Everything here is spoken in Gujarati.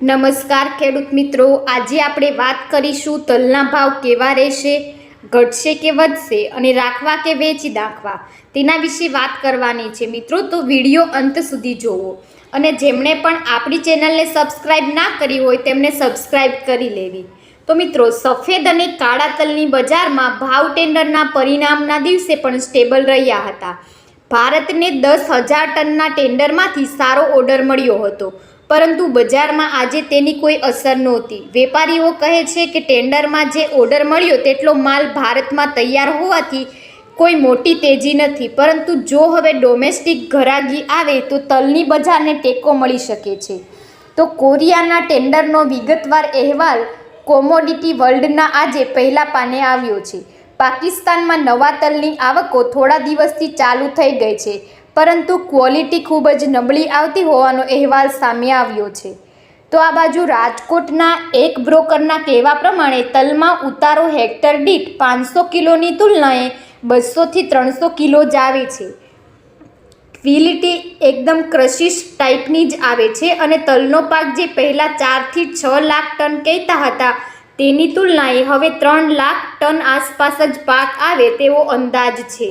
નમસ્કાર ખેડૂત મિત્રો, આજે આપણે વાત કરીશું તલના ભાવ કેવા રહેશે, ઘટશે કે વધશે અને રાખવા કે વેચી નાખવા, તેના વિશે વાત કરવાની છે. મિત્રો, તો વીડિયો અંત સુધી જોવો અને જેમણે પણ આપણી ચેનલને સબસ્ક્રાઈબ ના કરી હોય તેમણે સબસ્ક્રાઈબ કરી લેવી. તો મિત્રો, સફેદ અને કાળા તલની બજારમાં ભાવ ટેન્ડરના પરિણામના દિવસે પણ સ્ટેબલ રહ્યા હતા. ભારતને દસ હજાર ટનના ટેન્ડરમાંથી સારો ઓર્ડર મળ્યો હતો. પરંતુ બજારમાં આજે તેની કોઈ અસર નહોતી. વેપારીઓ કહે છે કે ટેન્ડરમાં જે ઓર્ડર મળ્યો તેટલો માલ ભારતમાં તૈયાર હોવાથી કોઈ મોટી તેજી નથી. પરંતુ જો હવે ડોમેસ્ટિક ઘરાગી આવે તો તલની બજારને ટેકો મળી શકે છે. તો કોરિયાના ટેન્ડરનો વિગતવાર અહેવાલ કોમોડિટી વર્લ્ડના આજે પહેલા પાને આવ્યો છે. પાકિસ્તાનમાં નવા તલની આવકો થોડા દિવસથી ચાલુ થઈ ગઈ છે. પરંતુ ક્વોલિટી ખૂબ જ નબળી આવતી હોવાનો અહેવાલ સામે આવ્યો છે. તો આ બાજુ રાજકોટના એક બ્રોકરના કહેવા પ્રમાણે તલમાં ઉતારો હેક્ટર દીઠ પાંચસો કિલોની તુલનાએ બસોથી ત્રણસો કિલો જ આવે છે. ક્વિલિટી એકદમ ક્રશિશ ટાઈપની જ આવે છે અને તલનો પાક જે પહેલાં ચારથી છ લાખ ટન કહેતા હતા, તેની તુલનાએ હવે ત્રણ લાખ ટન આસપાસ જ પાક આવે તેવો અંદાજ છે.